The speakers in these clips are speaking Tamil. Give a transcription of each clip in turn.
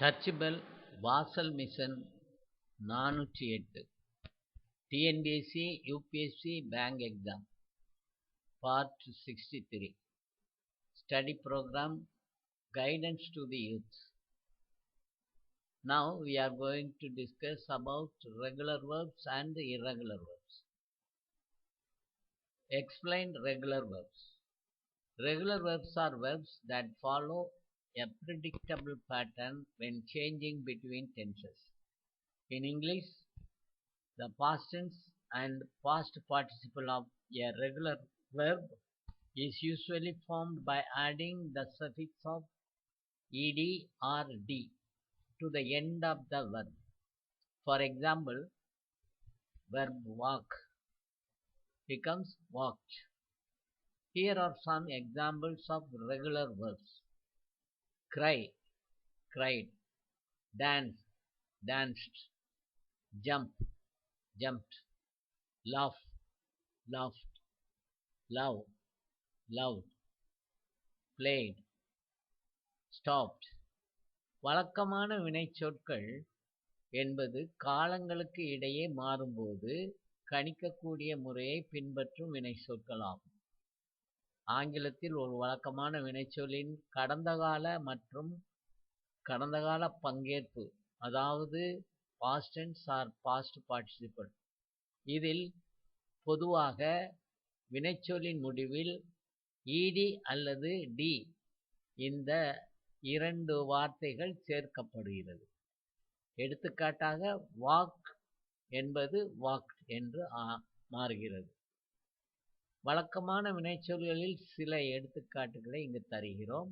சர்ச் பெல் வாசல் மிஷன் நானூற்றி எட்டு TNPSC UPSC bank exam part sixty three study program guidance to the youth. Now we are going to discuss about regular verbs and irregular verbs. Explain regular verbs. Regular verbs are verbs that follow a predictable pattern when changing between tenses. In English, the past tense and past participle of a regular verb is usually formed by adding the suffix of ed or d to the end of the verb. For example, verb walk becomes walked. Here are some examples of regular verbs. Cry, cried. Dance, danced. Jump, jumped. Laugh, laughed. Love, loved. Played, stopped வழக்கமான வினைச்சொற்கள் என்பது காலங்களுக்கு இடையே மாறும்போது கணிக்கக்கூடிய முறையை பின்பற்றும் வினை சொற்களாகும் ஆங்கிலத்தில் ஒரு வழக்கமான வினைச்சொல்லின் கடந்த கால மற்றும் கடந்த கால பங்கேற்பு அதாவது பாஸ்டன்ஸ் ஆர் பாஸ்ட் பார்ட்டிசிபிள் இதில் பொதுவாக வினைச்சொல்லின் முடிவில் இடி அல்லது டி இந்த இரண்டு வார்த்தைகள் சேர்க்கப்படுகிறது. எடுத்துக்காட்டாக வாக் என்பது வாக் என்று மாறுகிறது. வழக்கமான வினைச்சொல்களில் சில எடுத்துக்காட்டுகளை இங்கு தருகிறோம்.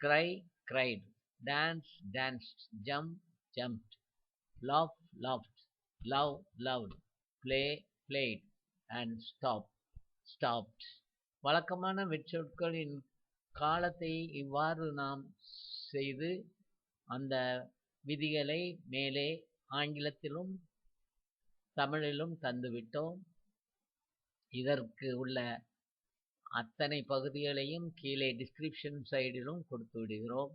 Cry cried dance danced jump jumped laugh laughed love loved play played and stop stopped வழக்கமான விற்சொற்களின் காலத்தை இவ்வாறு நாம் செய்து அந்த விதிகளை மேலே ஆங்கிலத்திலும் தமிழிலும் தந்துவிட்டோம். இதற்கு உள்ள அத்தனை பகுதிகளையும் கீழே டிஸ்கிரிப்ஷன் சைடிலும் கொடுத்து விடுகிறோம்.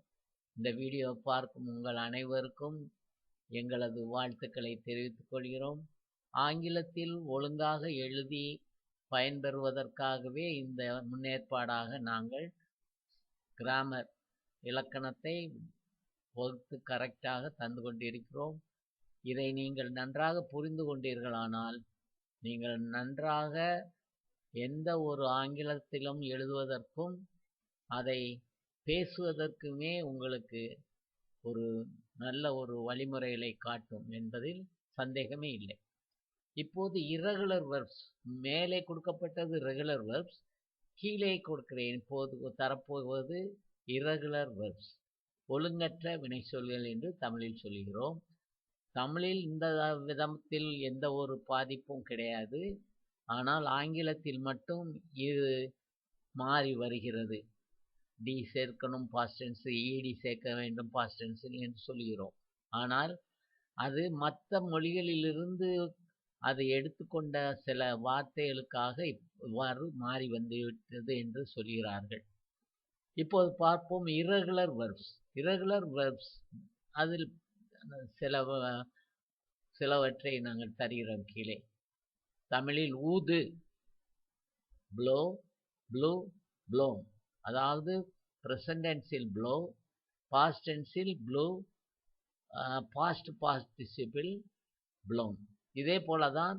இந்த வீடியோ பார்க்கும் உங்கள் அனைவருக்கும் எங்களது வாழ்த்துக்களை தெரிவித்துக் கொள்கிறோம். ஆங்கிலத்தில் ஒழுங்காக எழுதி பயன்பெறுவதற்காகவே இந்த முன்னேற்பாடாக நாங்கள் கிராமர் இலக்கணத்தை வகுத்து கரெக்டாக தந்து கொண்டிருக்கிறோம். இதை நீங்கள் நன்றாக புரிந்து கொண்டீர்களானால் நீங்கள் நன்றாக எந்த ஒரு ஆங்கிலத்திலும் எழுதுவதற்கும் அதை பேசுவதற்குமே உங்களுக்கு ஒரு நல்ல ஒரு வழிமுறைகளை காட்டும் என்பதில் சந்தேகமே இல்லை. இப்போது இரகுலர் வெர்ப்ஸ் மேலே கொடுக்கப்பட்டது ரெகுலர் வெர்ப்ஸ் கீழே கொடுக்கிறேன் இப்போது தரப்போவது இரகுலர் வெர்ப்ஸ் ஒழுங்கற்ற வினை சொல்கள் என்று தமிழில் சொல்கிறோம். தமிழில் இந்த விதத்தில் எந்த ஒரு பாதிப்பும் கிடையாது. ஆனால் ஆங்கிலத்தில் மட்டும் இது மாறி வருகிறது. டி சேர்க்கணும் பாஸ்டன்ஸு இடி சேர்க்க வேண்டும் பாஸ்டன்ஸில் என்று சொல்கிறோம். ஆனால் அது மற்ற மொழிகளிலிருந்து அதை எடுத்துக்கொண்ட சில வார்த்தைகளுக்காக இவ்வாறு மாறி வந்துவிட்டது என்று சொல்கிறார்கள். இப்போது பார்ப்போம் இரகுலர் வெர்ப்ஸ் இரகுலர் வெர்ப்ஸ் அதில் சில சிலவற்றை நாங்கள் தருகிறோம் கீழே. தமிழில் ஊது ப்ளோ ப்ளூ ப்ளோம் அதாவது ப்ரெசன்டென்ஸில் blow பாஸ்டென்ஸில் blew past past participle blown இதே போல தான்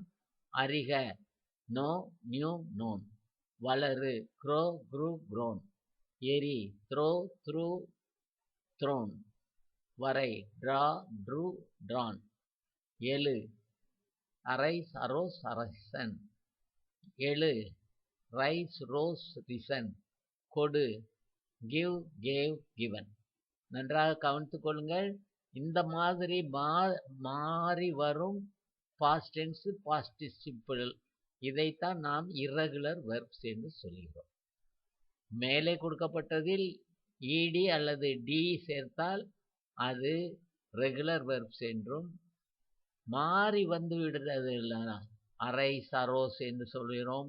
அறிக நோ நியூ நோன். வளரு க்ரோ குரூ க்ரோன் எரி த்ரோ த்ரூ த்ரோன் வரை ட்ரா ட்ரூ ட்ரான். எழு அரைஸ் அரோஸ் அரசன். எழு ரைஸ் ரோஸ் ரிசன். கொடு. Give gave given. நன்றாக கவனித்து கொள்ளுங்கள். இந்த மாதிரி மா மாறி வரும் பாஸ்ட் டென்ஸ் இதைத்தான் நாம் இரகுலர் வெர்ப்ஸ் என்று சொல்கிறோம். மேலே கொடுக்கப்பட்டதில் இடி அல்லது டி சேர்த்தால் அது ரெகுலர் வெர்ப்ஸ் என்றும் மாறி வந்து விடுறது இல்லைனா அரை சரோஸ் என்று சொல்கிறோம்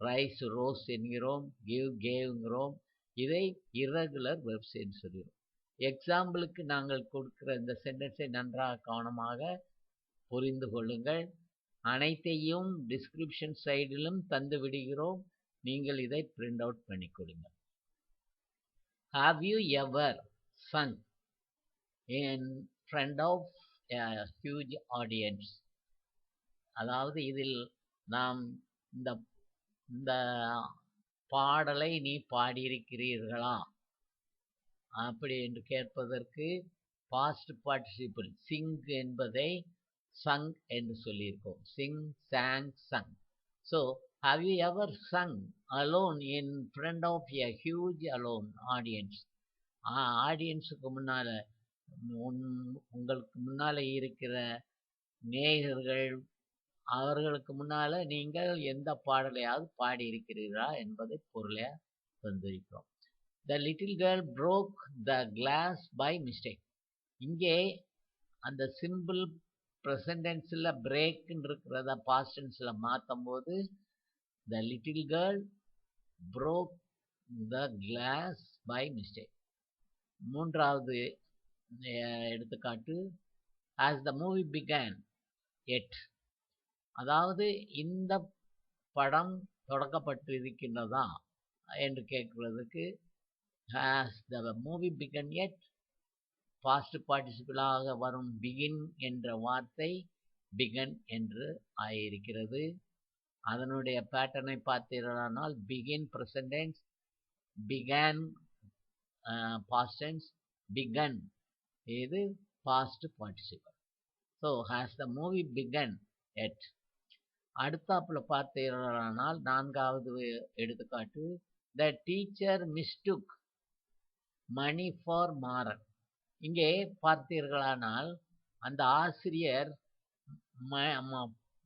ரைஸ் ரோஸ் என்கிறோம் கிவ் கேவ்ங்கிறோம் இதை இரகுலர் வெர்ப்ஸ் என்று சொல்கிறோம். எக்ஸாம்பிளுக்கு நாங்கள் கொடுக்குற இந்த சென்டென்ஸை நன்றாக கவனமாக புரிந்து கொள்ளுங்கள். அனைத்தையும் டிஸ்கிரிப்ஷன் சைடிலும் தந்து விடுகிறோம். நீங்கள் இதை பிரிண்ட் அவுட் பண்ணி கொடுங்க have you ever sung in front of of huge audience அதாவது இதில் நாம் இந்த இந்த பாடலை நீ பாடியிருக்கிறீர்களா? அப்படி என்று கேட்பதற்கு பாஸ்ட் பார்ட்டிசிபிள் சிங் என்பதை சங் என்று சொல்லியிருக்கோம். Sing sang sung so have you ever sung alone in front of a huge alone audience ஆடியன்ஸுக்கு முன்னால் உன் உங்களுக்கு முன்னால் இருக்கிற நேயர்கள் அவர்களுக்கு முன்னால் நீங்கள் எந்த பாடலையாவது பாடியிருக்கிறீர்களா என்பதை பொருளை தந்திருக்கிறோம். The little girl broke the glass by mistake இங்கே அந்த சிம்பிள் ப்ரெசன்டென்ஸில் பிரேக்குன்னு இருக்கிறத பாஸ்டன்ஸில் மாற்றும் போது the little girl broke the glass by mistake மூன்றாவது எடுத்துக்காட்டு has the movie began yet அதாவது இந்த படம் தொடக்கப்பட்டு இருக்கின்றதா என்று கேட்குறதுக்கு has the movie begun yet past பார்ட்டிசிபிளாக வரும் பிகின் என்ற வார்த்தை பிகன் என்று ஆயிருக்கிறது. அதனுடைய பேட்டர்னை பார்த்தீர்களானால் begin present tense began past tense begun இது past participle so has the movie begun yet அடுத்தாப்புல பார்த்தீர்களானால் நான்காவது எடுத்துக்காட்டு the teacher mistook Mani for Maran இங்கே பார்த்தீர்களானால் அந்த ஆசிரியர்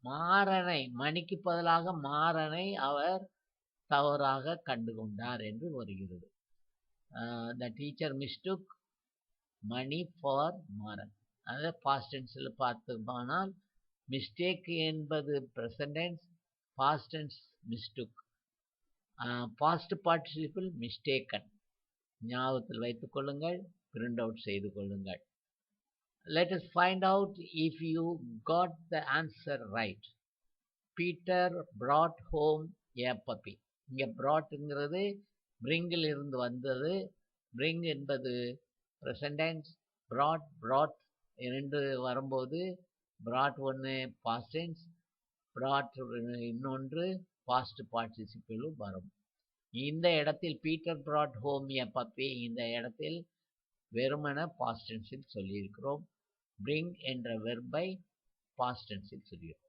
மாறனை மணிக்கு பதிலாக மாறனை அவர் தவறாக கண்டுகொண்டார் என்று வருகிறது. The teacher mistook Mani for Maran அதை டென்ஸில் பார்த்தோமானால் மிஸ்டேக் என்பது present tense past tense mistook past participle mistaken ஞாபகத்தில் வைத்துக் கொள்ளுங்கள் பிரிண்ட் அவுட் செய்து கொள்ளுங்கள். Let us find out if you got the answer right. Peter brought home a puppy. இங்கே brought-ங்கிறது இருந்து வந்தது. Bring என்பது ப்ரெசன்டைன்ஸ் ப்ராட் ப்ராட் ரெண்டு வரும்போது ப்ராட் ஒன்று பாஸ்ட் ப்ராட் இன்னொன்று பாஸ்ட் பார்ட்டிசிபிளும் வரும் இந்த இடத்தில் பீட்டர் ப்ராட் ஹோமிய பற்றி இந்த இடத்தில் வெறுமன பாஸ்டன்ஸில் சொல்லியிருக்கிறோம் பிரிங் என்ற வெர்பை பாஸ்டன்ஸில் சொல்லியிருக்கிறோம்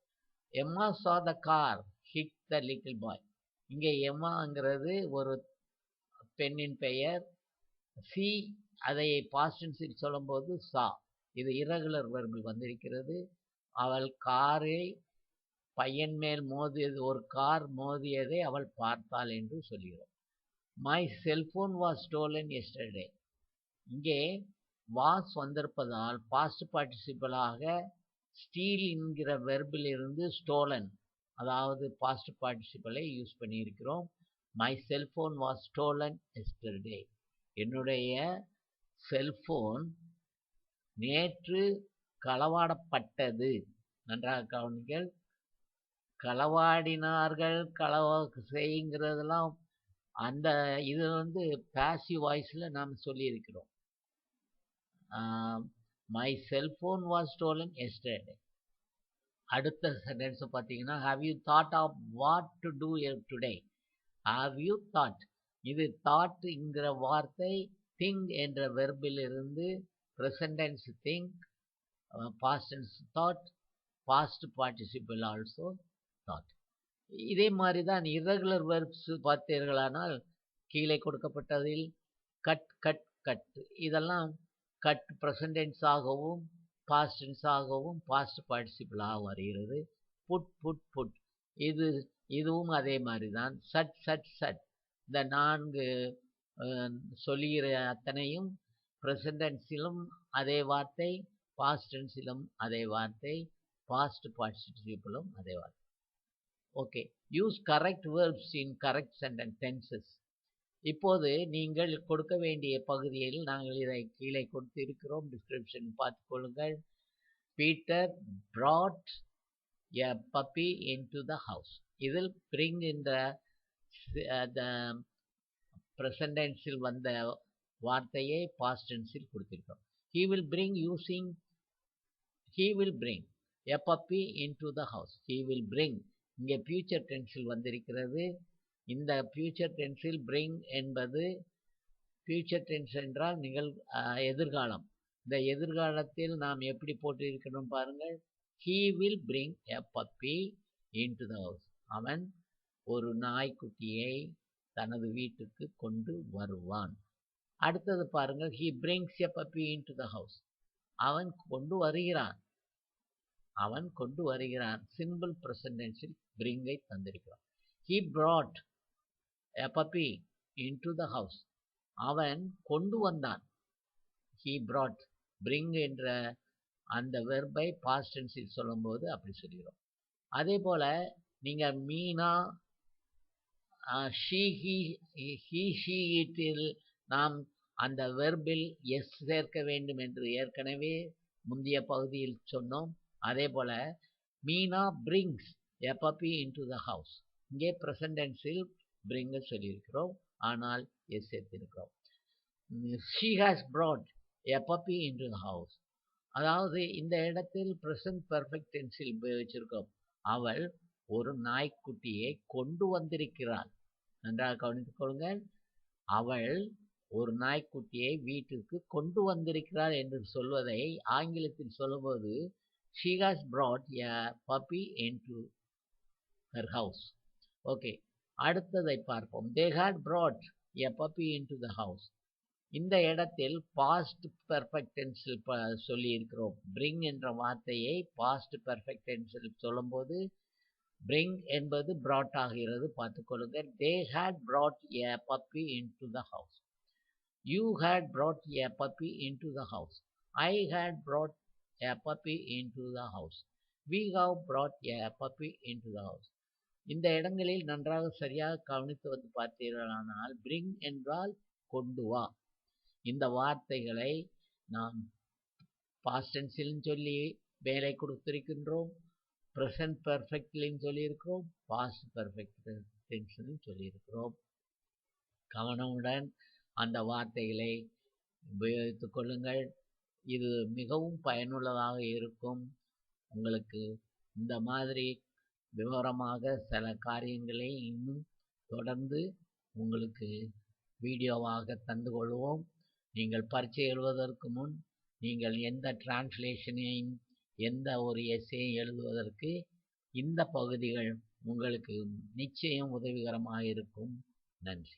Emma saw the car hit the little boy இங்கே எம்மாங்கிறது ஒரு பெண்ணின் பெயர் சி அதை பாஸ்ட் டென்ஸில் சொல்லும்போது சா இது இரகுலர் வெர்பில் வந்திருக்கிறது. அவள் காரை பையன் மேல் மோதியது ஒரு கார் மோதியதை அவள் பார்த்தாள் என்று சொல்கிறோம். My cellphone was stolen yesterday இங்கே வாஸ் வந்திருப்பதால் பாஸ்ட் பார்ட்டிசிபிளாக ஸ்டீல் என்கிற வெர்பிலிருந்து ஸ்டோலன் அதாவது பாஸ்ட் பார்ட்டிசிபிளை யூஸ் பண்ணியிருக்கிறோம். My cellphone was stolen yesterday என்னுடைய செல்போன் நேற்று களவாடப்பட்டது. நன்றாக கவனிங்கள் களவாடினார்கள் களவா செய்ங்கிறதெல்லாம் அந்த இது வந்து பேசிவ் வாய்ஸில் நாம் சொல்லியிருக்கிறோம். My cellphone was stolen yesterday அடுத்த சென்டென்ஸை பார்த்தீங்கன்னா have you thought of what to do today have you thought இது தாட்ங்கிற வார்த்தை திங்க் என்ற வெர்பிலிருந்து present tense think past tense thought past participle also thought இதே மாதிரி தான் இரகுலர் வெர்ப்ஸ் பார்த்தீர்களானால் கீழே கொடுக்கப்பட்டதில் கட் கட் கட் இதெல்லாம் கட் ப்ரெசன்டென்ஸ் ஆகவும் பாஸ்டன்ஸ் ஆகவும் பாஸ்ட் பார்ட்டிசிபிளாக வருகிறது. புட் புட் புட் இது இதுவும் அதே மாதிரி தான் சட் சட் சட். இந்த நான்கு சொல்லுகிற அத்தனையும் ப்ரெசன்டென்ஸிலும் அதே வார்த்தை பாஸ்ட் டென்ஸிலும் அதே வார்த்தை பாஸ்ட் பார்ட்டிசிபிளும் அதே வார்த்தை. Okay use correct verbs in correct sentence tenses இப்போது நீங்கள் கொடுக்க வேண்டிய பகுதியில் நாங்கள் இதை கீழே கொடுத்து இருக்கிறோம். Description பார்த்துக்கொள்ளுங்கள் Peter a puppy into the house இதில் பிரிங் என்ற த ப்ரெசன்ட் டென்ஸில் வந்த வார்த்தையை பாஸ்ட் டென்ஸில் கொடுத்துருக்கோம் he will bring using he will bring bring a puppy into the house. He will இங்கே ஃபியூச்சர் டென்ஸில் வந்திருக்கிறது. இந்த ஃபியூச்சர் டென்ஸில் பிரிங் என்பது ஃபியூச்சர் டென்ஸ் என்றால் நிகழ் எதிர்காலம். இந்த எதிர்காலத்தில் நாம் எப்படி போட்டிருக்கணும் பாருங்கள். He will bring a puppy into the house அவன் ஒரு நாய்க்குட்டியை தனது வீட்டுக்கு கொண்டு வருவான். அடுத்தது பாருங்கள் he brings a puppy into the house அவன் கொண்டு வருகிறான். அவன் கொண்டு வருகிறான். சிம்பிள் பிரசன்டென்ஸில் பிரிங்கை தந்திருக்கிறான். He a puppy into the house அவன் கொண்டு வந்தான். ஹீ ப்ராட் பிரிங் என்ற அந்த வெர்பை பாஸ்ட் சொல்லும்போது அப்படி சொல்கிறோம் அதே போல் நீங்கள் Meena she he he she இட்டில் நாம் அந்த வெர்பில் எஸ் சேர்க்க வேண்டும் என்று ஏற்கனவே முந்தைய பகுதியில் சொன்னோம். அதே போல Meena brings a puppy into the house இங்கே ப்ரெசன்டென்ஸில் பிரிங்க சொல்லியிருக்கிறோம். ஆனால் S சேர்த்திருக்கிறோம். She has brought a puppy into the house அதாவது இந்த இடத்தில் ப்ரெசன்ட் பர்ஃபெக்ட் டென்ஸில் உபயோகிச்சிருக்கோம் அவள் ஒரு நாய்க்குட்டியை கொண்டு வந்திருக்கிறாள். நன்றாக கவனித்துக் கொள்ளுங்கள். அவள் ஒரு நாய்க்குட்டியை வீட்டிற்கு கொண்டு வந்திருக்கிறாள் என்று சொல்வதை ஆங்கிலத்தில் சொல்லும்போது she has brought a puppy into her house okay அடுத்ததை பார்ப்போம். They had brought a puppy into the house இந்த இடத்தில் பாஸ்ட் பெர்ஃபெக்டென்ஸில் ப சொல்லி இருக்கிறோம் பிரிங் என்ற வார்த்தையை பாஸ்ட் பெர்ஃபெக்டென்ஸில் சொல்லும்போது பிரிங் என்பது brought ஆகிறது பார்த்துக்கொள்ளுங்க they had brought a puppy into the house you had brought a puppy into the house i had brought a puppy into the house we have brought a puppy into the house இந்த இடங்களில் நன்றாக சரியாக கவனித்து வந்து பார்த்தீர்களானால் பிரிங் என்றால் கொண்டு வா இந்த வார்த்தைகளை நாம் பாஸ்டன்ஸிலும் சொல்லி வேலை கொடுத்திருக்கின்றோம் ப்ரெசன்ட் பர்ஃபெக்ட்லையும் சொல்லியிருக்கிறோம் பாஸ்ட் பர்ஃபெக்ட் டென்ஸ்லையும் சொல்லியிருக்கிறோம். கவனமுடன் அந்த வார்த்தைகளை உபயோகித்து கொள்ளுங்கள். இது மிகவும் பயனுள்ளதாக இருக்கும். உங்களுக்கு இந்த மாதிரி விவரமாக சில காரியங்களை இன்னும் தொடர்ந்து உங்களுக்கு வீடியோவாக தந்து கொள்வோம். நீங்கள் பரீட்சை எழுவதற்கு முன் நீங்கள் எந்த டிரான்ஸ்லேஷனையும் எந்த ஒரு எஸ்ஸையும் எழுதுவதற்கு இந்த பகுதிகள் உங்களுக்கு நிச்சயம் உதவிகரமாக இருக்கும். நன்றி.